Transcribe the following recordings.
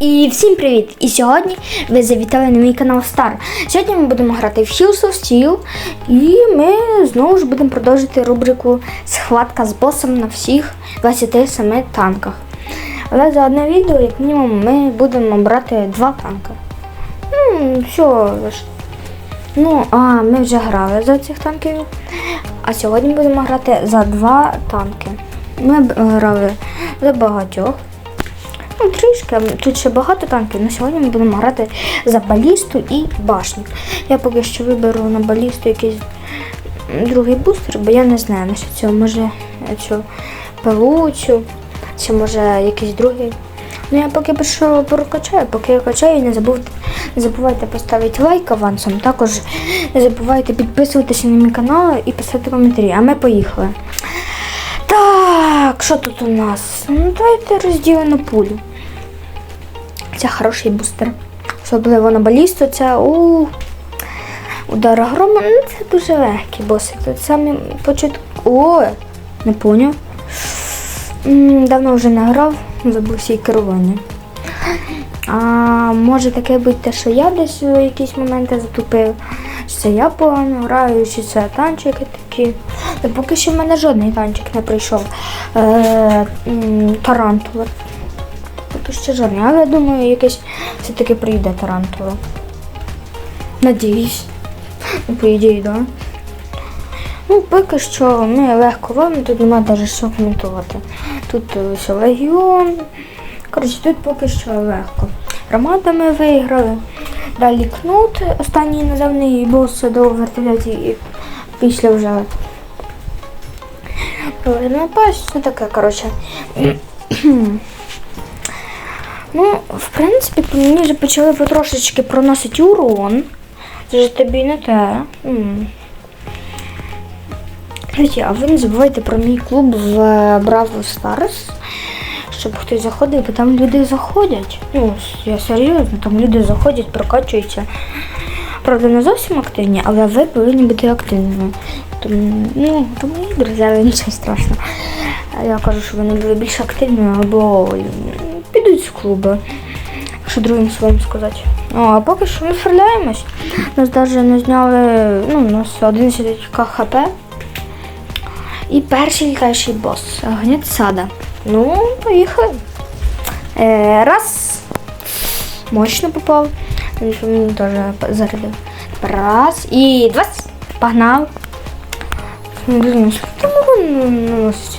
І всім привіт! І сьогодні ви завітали на мій канал Star. Сьогодні ми будемо грати в Hills of Steel і ми знову ж будемо продовжити рубрику Схватка з босом на всіх 27 танках. Але за одне відео, як мінімум, ми будемо брати два танки. Ну, все ж. Ну, а ми вже грали за цих танків. А сьогодні будемо грати за два танки. Ми грали за багатьох. Ну, трішки, тут ще багато танків, але сьогодні ми будемо грати за балісту і башню. Я поки що виберу на балісту якийсь другий бустер, бо я не знаю на що цього. Може цю пилучу, чи може якийсь другий. Ну я поки що прокачаю, поки я качаю, не забудьте, не забувайте поставити лайк авансом. Також не забувайте підписуватися на мій канал і писати коментарі. А ми поїхали. Так, що тут у нас? Ну, давайте розділимо пулю. Це хороший бустер. Особливо на балісту це у удар грома. Ну, це дуже легкий босик. Тут самі початку. О, не поняв. Давно вже не грав, забувся і керування. А може таке бути, що я десь у якісь моменти затупив. Чи це я погано граю, чи це танчики такі. Та поки що в мене жодний танчик не прийшов. Е, тарантула. Поки що жодний, але я думаю, якийсь все-таки прийде тарантула. Надіюсь. Ну, по ідеї, так. Да. Ну, поки що ми легко робимо, тут немає навіть що коментувати. Тут все легіон. Коротше, тут поки що легко. Ромада ми виграли. Далі кнут, останній наземний бос до вертольоті і після вже. Напасть, все таке, коротше. Ну, в принципі, мені вже почали потрошечки проносити урон. Це ж тобі не те. М. А ви не забувайте про мій клуб в е, Браво Stars, щоб хтось заходив, бо там люди заходять. Ну, я серйозно, там люди заходять, прокачуються. Правда, не зовсім активні, але ви повинні бути активними. Тому, ну, тому і друзі, нічого страшного. Я кажу, що вони були більш активними або з клубу. Якщо другим словом сказати. О, а поки що ми ферляємось. Нас навіть не зняли, ну, у нас 11 хп. І перший літаючий бос. Гнет сада. Ну, поїхали. Е, раз. Мощно попав. Він теж зарядив. Раз. І два. Погнав. Скільки там урон наносить?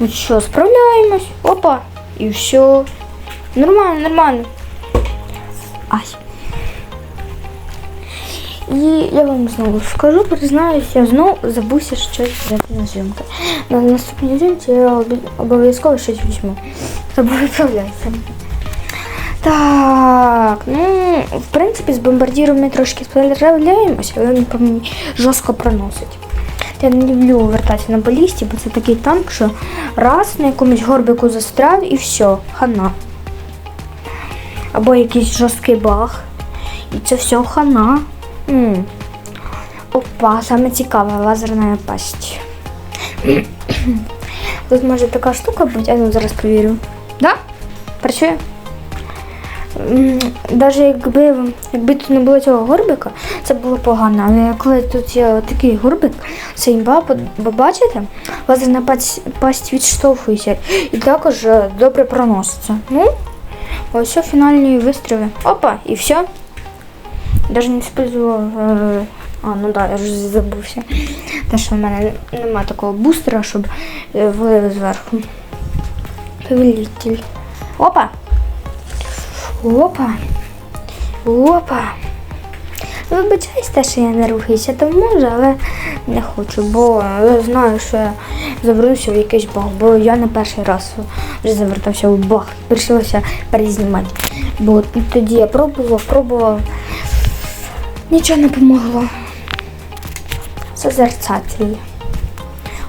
Ну що, справляємось. Опа. І все. Нормально, нормально. Ай. І я вам знову скажу, признаюсь, я знову забувся щось взяти на зйомки. На наступній зйомці я обов'язково щось візьму. Тобто виправляйся. Так, ну, в принципі, з бомбардіром ми трошки справляємося, але він по мені жорстко проносить. Я не люблю вертатися на балісті, бо це такий танк, що раз на якомусь горбику застряв і все, хана. Або якийсь жорсткий баг. І це все хана. М. Опа, саме цікаве, лазерна пасть. Тут може така штука бути, а ну зараз перевірю. Да? Працює? М, Даже якби, якби тут не було цього горбика, це було погано. Але коли тут є такий горбик, це імба, бачите, лазерна пасть, пасть відштовхується і також е, добре проноситься. Ну, ось фінальні вистріли. Опа, і все. Даже не использовал. Е, а, ну да, я вже забувся. Те, що в мене нема такого бустера, щоб е, влили зверху. Повелитель. Опа! Опа! Опа! Вибачаюсь те, що я не рухаюся, то можу, але не хочу, бо я знаю, що я завернуся в якийсь баг, бо я не перший раз вже завертався в баг. Прийшлося перезнімати. Бо тоді я пробував, пробував. Нічого не помогло. Созерцатель.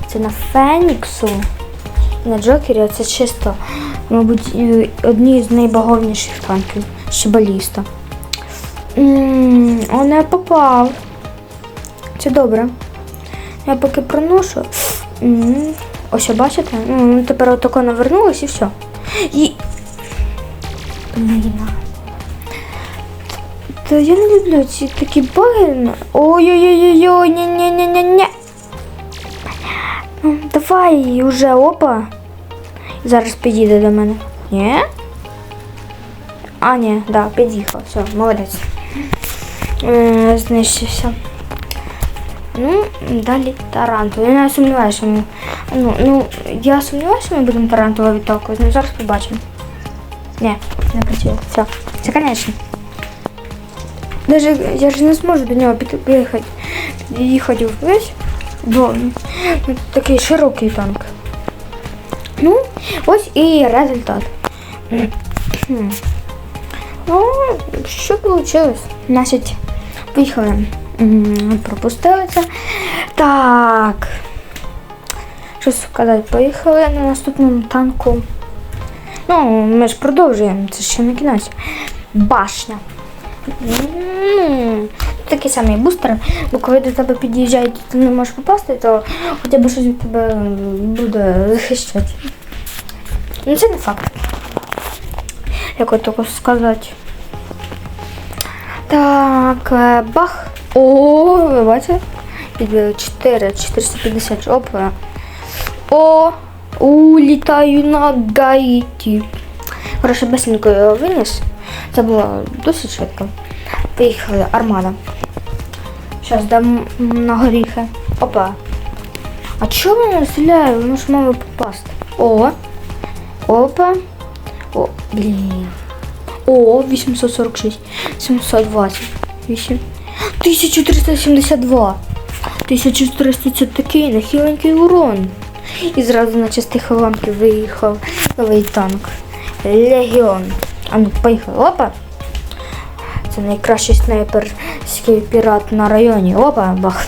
Це на Феніксу. На Джокері це чисто, мабуть, одні з найбаговніших танків. Ще баліста. Не попав. Це добре. Я поки проношу. М, Ось, бачите? Ну, тепер отако навернулось і все. І. Та я не люблю ці такі баги. Ой-ой-ой-ой, ні-ні-ні-ні-ні. Ну, Давай уже опа. Зараз підійде до мене. Ні? А, ні, да, під'їхав. Все, молодець. Е, Знищився. Ну, далі таранту. Я не сумніваюся, що ми. Ну, ну, я сумніваюся, що ми будемо тарантула відталкувати. Ну, зараз побачимо. Ні, не працює. Все. Це конечно. Даже я ж не зможу до нього під- під'їхати. Їхати весь. Бо ну, такий широкий танк. Ну, ось і результат. Хм. Ну, що вийшло? Значить, поїхали. Пропустили це. Так. Що сказати, поїхали на наступному танку. Ну, ми ж продовжуємо, це ще не кінець. Башня. Такий самий бустер, бо коли до тебе під'їжджають, і ти не можеш попасти, то хоча б щось від тебе буде захищати. Ну це не факт. Як от сказати. Так, е, бах. О, ви бачите? Підбили 4, 450 опа. О, улітаю на Гаїті. Хороше, бесенько його виніс. Це було досить швидко. Поїхали, армада. Зараз дам на горіхи. Опа. А чого вона стріляє? Воно ж мало попасти. О. Опа. О, блін. О, 846. 728. 1372. 1300 це такий нахиленький урон. І зразу на частих уламків виїхав новий танк. Легіон. А ну, поїхали. Опа. Це найкращий снайперський пірат на районі. Опа, бах.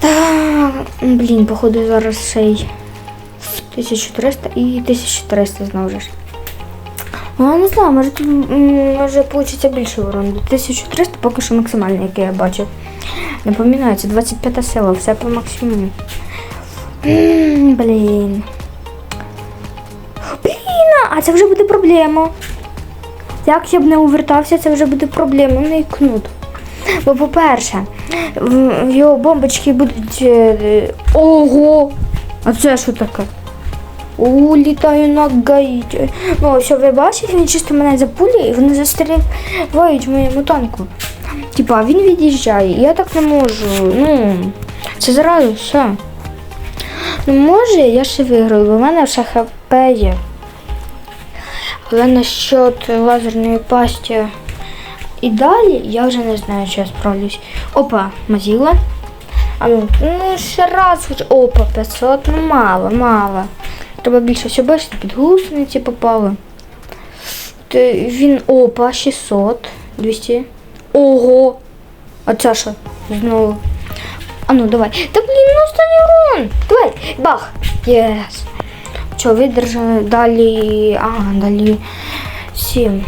Так, блін, походу зараз ще й 1300 і 1300 знову ж. Ну, я не знаю, може тут може вийде більше урону. 1300 поки що максимальний, який я бачу. Не пам'ятаю, це 25 сила, все по максимуму. Блін. Блін, а це вже буде проблема. Як я б не увертався, це вже буде проблема, не кнут. Бо, по-перше, його бомбочки будуть. е, Ого! А це що таке? Улітаю на гаїті. Ну, ось ви бачите, він чисто мене запулює і вони застрілюють в моєму танку. Типа, він від'їжджає, я так не можу. Ну, це зразу все. Ну, може, я ще виграю, бо в мене ще хп є. Але насчет лазерної пасті і далі я вже не знаю, чи я справлюсь. Опа, мазіла. А ну, ну ще раз. Опа, 500, ну мало, мало. Треба більше все бачити, під гусениці попали. Він опа, 600, 200. Ого! А це що? Знову. А ну давай. Та блін, ну останній урон. Давай, бах. Єс. Що, видержали далі. А, далі 7.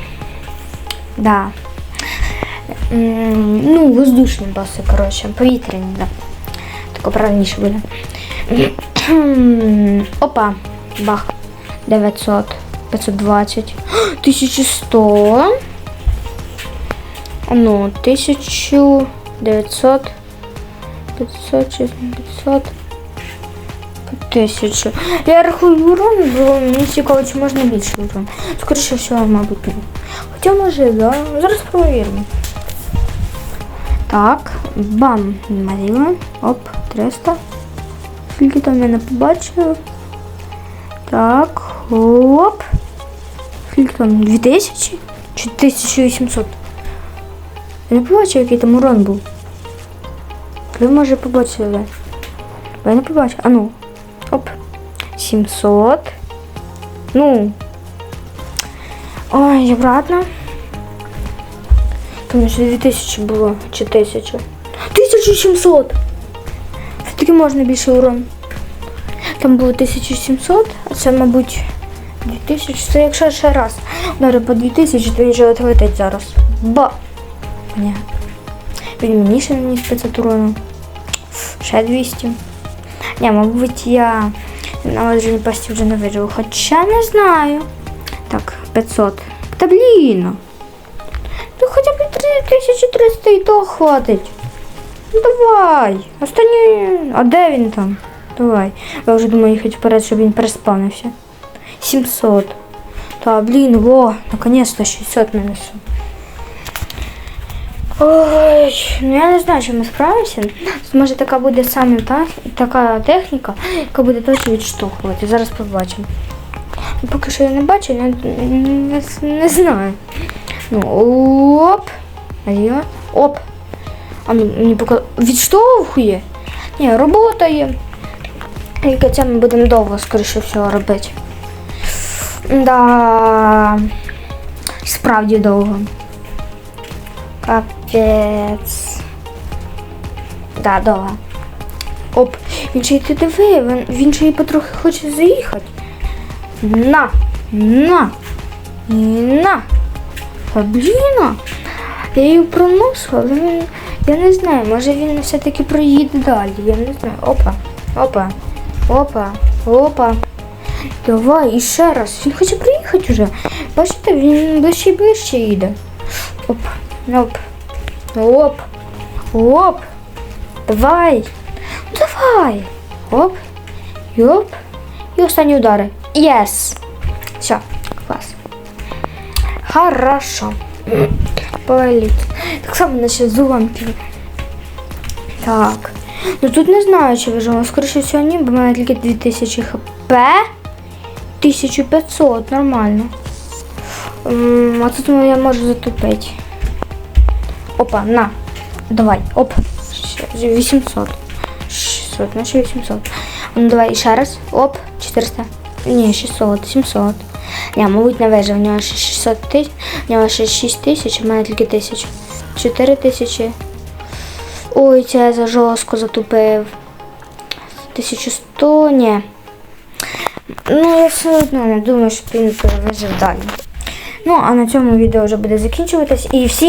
Да. Ну, воздушні баси, коротше, повітряні, да. Тако правильніше буде. Опа. Бах. 900. 520. 1100. Ну, 1900. 500, 500. 1000. Я рахую урон, бо мені цікаво, чи можна більше урон. Скоріше всього, мабуть, ні. Хоча може, да. Зараз провіримо. Так, бам, Маріла. Оп, 300. Скільки там я не побачив. Так, оп. Скільки там? 2000? Чи 1800? Я не побачив, який там урон був. Ви може побачили. Бо Я не побачив. А ну. Оп. 700. Ну. Ой, обратно. Там ще 2000 було. Чи 1000. 1700! Все-таки можна більше урон. Там було 1700, а це, мабуть, 2000. Це якщо ще раз. Удари по 2000, то він вже летить зараз. Ба! Ні. Він мені ще наніс 500 урону. Ще 200. Ні, мабуть, я на лазерній пасті вже не виживу. Хоча не знаю. Так, 500. Та блін. Ну хоча б 3300 і то хватить. Ну давай. Останній. А де він там? Давай. Я вже думаю їхати вперед, щоб він переспавнився. 700. Та блін, во, наконец-то 600 нанесу. Ой, ну я не знаю, чи ми справимося. Може така буде саме та, така техніка, яка буде точно відштовхувати. Зараз побачимо. Ну, Поки що я не бачу, я не, не, не знаю. Ну, оп. Оп. А ну, мені поки відштовхує. Ні, робота є. Тільки це ми будемо довго, скоріше всього, робити. Да. Справді довго. Капець. Да, довго. Оп, він ще й ти диви, він, він ще й потрохи хоче заїхати. На! На! І на! Та блін! Я її проносила, але він, я не знаю, може він все-таки проїде далі. Я не знаю. Опа, опа, опа, опа. Давай, і ще раз. Він хоче приїхати вже. Бачите, він ближче і ближче їде. Оп, оп, оп, оп. Давай. Ну давай. Оп. Йоп. І останні удари. Єс. Все, клас. Хорошо. Полетит. Так само наші зуламки. Так. Ну тут не знаю, чи виживемо. Скоріше всього ні, бо в мене тільки 2000 хп. 1500, нормально. А тут я можу затупити. Опа, на. Давай, оп. 800. 600, наче 800. Ну давай ще раз. Оп, 400. Ні, 600, 700. Ні, мабуть, не вижив. У нього ще 600 тисяч, у нього ще 6 тисяч, в мене тільки 1000. 4 тисячі. Ой, це я за жорстко затупив. 1100, ні. Ну, я все одно не думаю, що він вижив далі. Ну, а на цьому відео вже буде закінчуватись. І всі.